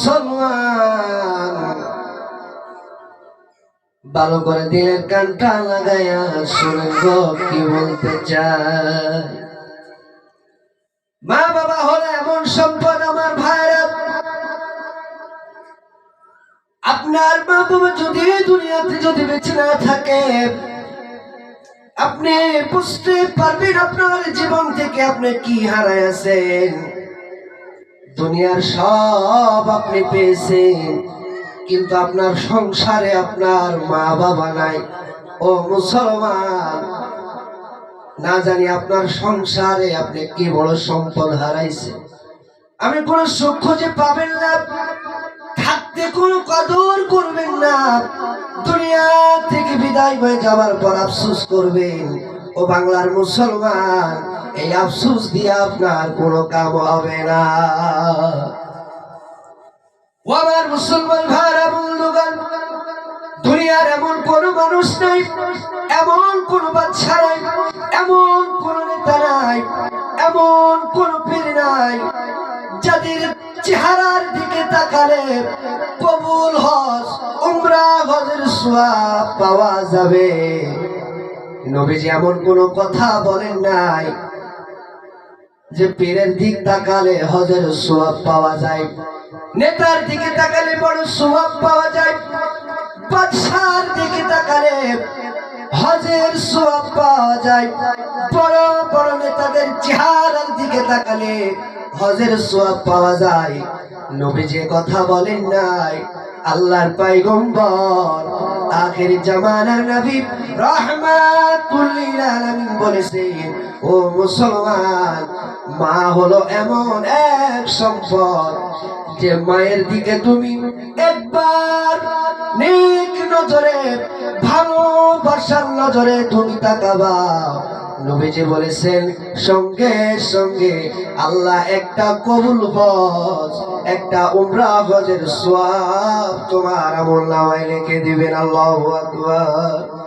মুসলমান। ভালো করে দিলের কানটা লাগাইয়া শুনেন গো, কি বলতে চায় মা বাবা হলো এমন সম্পদ আমার ভাইরা আপনার মা বাবা যদি দুনিয়াতে যদি বেঁচে না থাকে, আপনি বুঝতে পারবেন আপনার জীবন থেকে আপনি কি হারায় আছেন দুনিয়ার সব আপনি পেয়েছেন, কিন্তু আপনার সংসারে আপনার মা বাবা নাই। ও মুসলমান, না জানি আপনার সংসারে আপনি কি বড় সম্পদ হারাইছে আমি কোনো সুখ খুঁজে পাবেন না, থাকতে কোনো কদর করবেন না। দুনিয়া থেকে বিদায় হয়ে যাওয়ার পর আফসোস করবেন ও বাংলার মুসলমান, এই আফসোস দিয়ে আপনার কোনো কাম হবে না। ও আমার মুসলমান ভাইরা, বন্ধুগণ, দুনিয়ার এমন কোন মানুষ নাই, এমন কোন বাচ্চা নাই, এমন কোন নেতা নাই, এমন কোন পীর নাই, যাদের চেহারার দিকে তাকালে কবুল হজ, উমরা হজের সোয়াব পাওয়া যাবে। নবীজি এমন কোনো কথা বলেন নাই যে পীরের দিক তাকালে হজের সোয়াব পাওয়া যায়, নেতার দিকে তাকালে বড় সোয়াব পাওয়া যায়, বাদশার দিকে তাকালে হজের সোয়াব পাওয়া যায়, বড় বড় নেতাদের চেহারার দিকে তাকালে হজের সোয়াব পাওয়া যায়। নবী যে কথা বলেন নাই, আল্লাহর পাইগম্বর আখের জামানার নবী রহমাতুল লিল আলামিন বলেছেন ও মুসলমান, মা হলো এমন এক সম্পদ যে মায়ের দিকে তুমি একবার নেক নজরে, ভালোবাসার নজরে তুমি তাকাবা নবীজি বলেছেন, সঙ্গে সঙ্গে আল্লাহ একটা কবুল হজ, একটা উমরা হজের সওয়াব তোমার আমল নামায় লিখে দিবেন, আল্লাহু আকবার।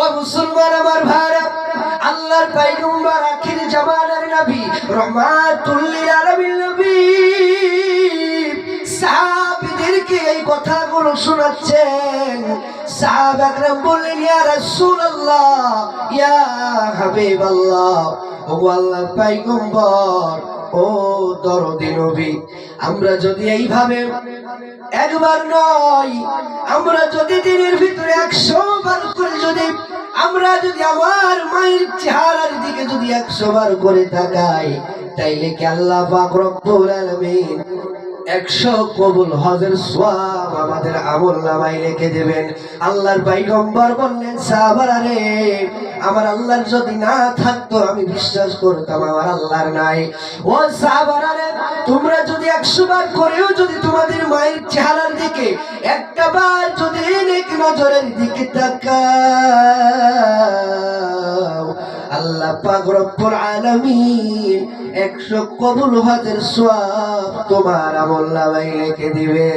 ও মুসলমান আমার ভাইরা, আল্লাহর পয়গম্বর আখির জামানার নবী রহমাতুল লিল আলামিন নবী। সাহাবীদেরকে এই কথাগুলো শোনাচ্ছেন। সাহাব আকরাম বললেন, ইয়া রাসূলুল্লাহ, ইয়া হাবিবাল্লাহ, ও আল্লাহর পয়গম্বর ও দরদি নবী, আমরা যদি এইভাবে একবার নয়, আমরা যদি দিনের ভিতরে একশো বার করে যদি, আমরা যদি আমার মায়ের চেহারার দিকে যদি একশো বার করে তাকাই, তাইলে কি আল্লাহ পাক একশো কবুল হজের সোয়াব আমাদের আমল নামাই রেখে দেবেন। আল্লাহর পাইগম্বর বললেন, সাহাবারা রে আমার আল্লাহর যদি না থাকতো, আমি বিশ্বাস করতাম আমার আল্লাহর নাই। ও সাহাবারা তোমরা যদি একশো বার করেও যদি তোমাদের মায়ের চেহারার দিকে একটা বার যদি নেক নজরের দিকে তাকাও, আল্লাহ পাক রব্বুল আলামিন কবুল হজের সোয়াব তোমার আমল নামাই লিখে দিবে।